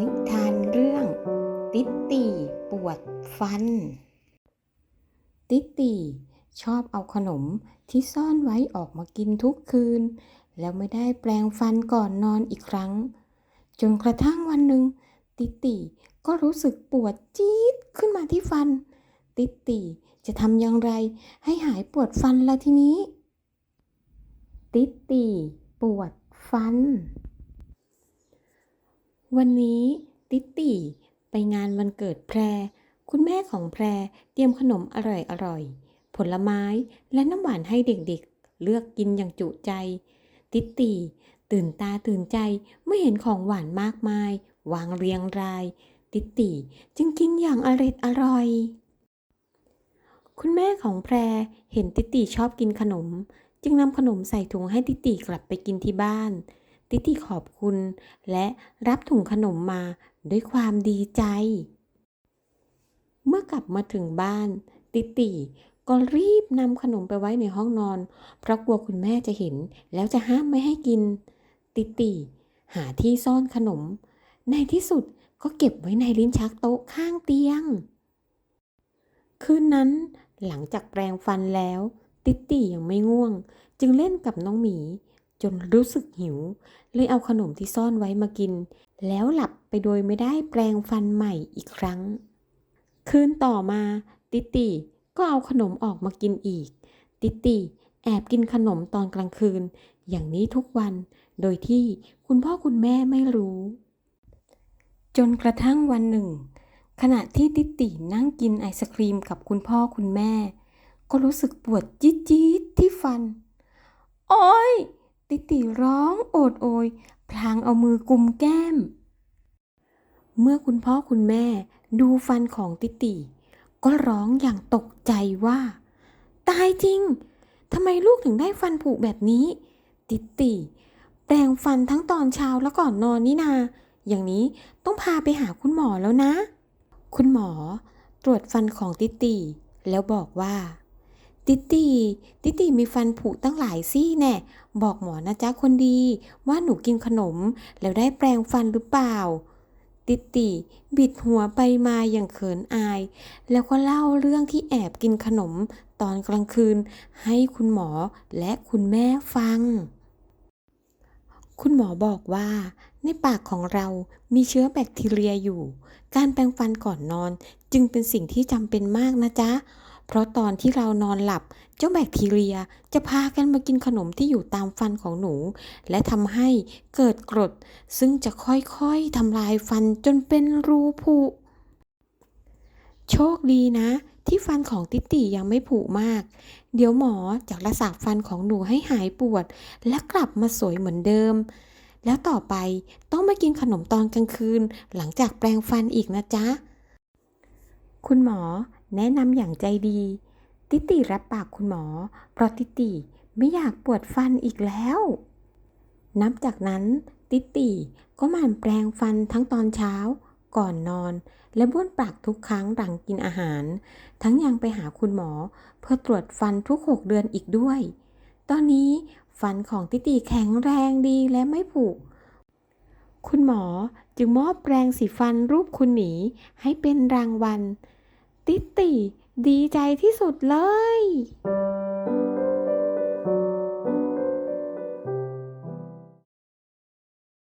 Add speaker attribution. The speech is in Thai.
Speaker 1: นิทานเรื่อง ติตตีปวดฟัน ติตตีชอบเอาขนมที่ซ่อนไว้ออกมากินทุกคืน แล้วไม่ได้แปลงฟันก่อนนอนอีกครั้ง จนกระทั่งวันหนึ่ง ติตตีก็รู้สึกปวดจี๊ดขึ้นมาที่ฟัน ติตตีจะทำอย่างไรให้หายปวดฟันละทีนี้ ติตตีปวดฟัน วันนี้ติตตีไปงานวันเกิดแพร คุณแม่ของแพรเตรียมขนมอร่อยๆผลไม้และน้ำหวานให้เด็กๆ เลือกกินอย่างจุใจ ติตตีตื่นตาตื่นใจเมื่อเห็นของหวานมากมาย วางเรียงราย ติตตีจึงกินอย่างอร็ดอร่อย คุณแม่ของแพรเห็นติตตีชอบกินขนม จึงนำขนมใส่ถุงให้ติตตีกลับไปกินที่บ้าน ติตตีขอบคุณ และรับถุงขนมมาด้วยความดีใจ เมื่อกลับมาถึงบ้าน ติตตีก็รีบนำขนมไปไว้ในห้องนอน เพราะกลัวคุณแม่จะเห็น แล้วจะห้ามไม่ให้กิน ติตตีหาที่ซ่อนขนม ในที่สุดก็เก็บไว้ในลิ้นชักโต๊ะข้างเตียง คืนนั้นหลังจากแปรงฟันแล้ว ติตตียังไม่ง่วง จึงเล่นกับน้องหมี จนรู้สึกหิว เลยเอาขนมที่ซ่อนไว้มากิน แล้วหลับไปโดยไม่ได้แปลงฟันใหม่อีกครั้ง คืนต่อมา ติตีก็เอาขนมออกมากินอีก ติตีแอบกินขนมตอนกลางคืน อย่างนี้ทุกวัน โดยที่คุณพ่อคุณแม่ไม่รู้ จนกระทั่งวันหนึ่ง ขณะที่ติตีนั่งกินไอศครีมกับคุณพ่อคุณแม่ ก็รู้สึกปวดจี๊ดๆที่ฟัน โอ๊ย ติติร้องโอดโอย พลางเอามือกุมแก้ม เมื่อคุณพ่อคุณแม่ดูฟันของติติ ก็ร้องอย่างตกใจว่า ตายจริงทำไมลูกถึงได้ฟันผุแบบนี้ ติติแปรงฟันทั้งตอนเช้าและก่อนนอนนี่นา อย่างนี้ต้องพาไปหาคุณหมอแล้วนะ คุณหมอตรวจฟันของติติ แล้วบอกว่า ติติติติมีฟันผุตั้งหลายซี่แน่ บอกหมอนะจ๊ะคนดี ว่าหนูกินขนม แล้วได้แปรงฟันหรือเปล่า ติติบิดหัวไปมาอย่างเขินอาย แล้วก็เล่าเรื่องที่แอบกินขนมตอนกลางคืน ให้คุณหมอและคุณแม่ฟัง คุณหมอบอกว่าในปากของเรามีเชื้อแบคทีเรียอยู่ การแปรงฟันก่อนนอนจึงเป็นสิ่งที่จำเป็นมากนะจ๊ะ เพราะตอนที่เรานอนหลับ เจ้าแบคทีเรียจะพากันมากินขนมที่อยู่ตามฟันของหนู และทำให้เกิดกรด ซึ่งจะค่อยๆทำลายฟันจนเป็นรูผุ โชคดีนะ ที่ฟันของติติยังไม่ผุมาก เดี๋ยวหมอจะรักษาฟันของหนูให้หายปวด และกลับมาสวยเหมือนเดิม แล้วต่อไปต้องไม่กินขนมตอนกลางคืน หลังจากแปรงฟันอีกนะจ๊ะ คุณหมอ แนะนำอย่างใจดี ติติรับปากคุณหมอ เพราะติติไม่อยากปวดฟันอีกแล้ว นับจากนั้นติติก็หมั่นแปรงฟันทั้งตอนเช้า ก่อนนอน และบ้วนปากทุกครั้งหลังกินอาหาร ทั้งยังไปหาคุณหมอ เพื่อตรวจฟันทุก6เดือนอีกด้วย ตอนนี้ฟันของติติแข็งแรงดีและไม่ผุคุณหมอจึงมอบแปรงสีฟันรูปคุณหมีให้เป็นรางวัล ติติดีใจที่สุดเลย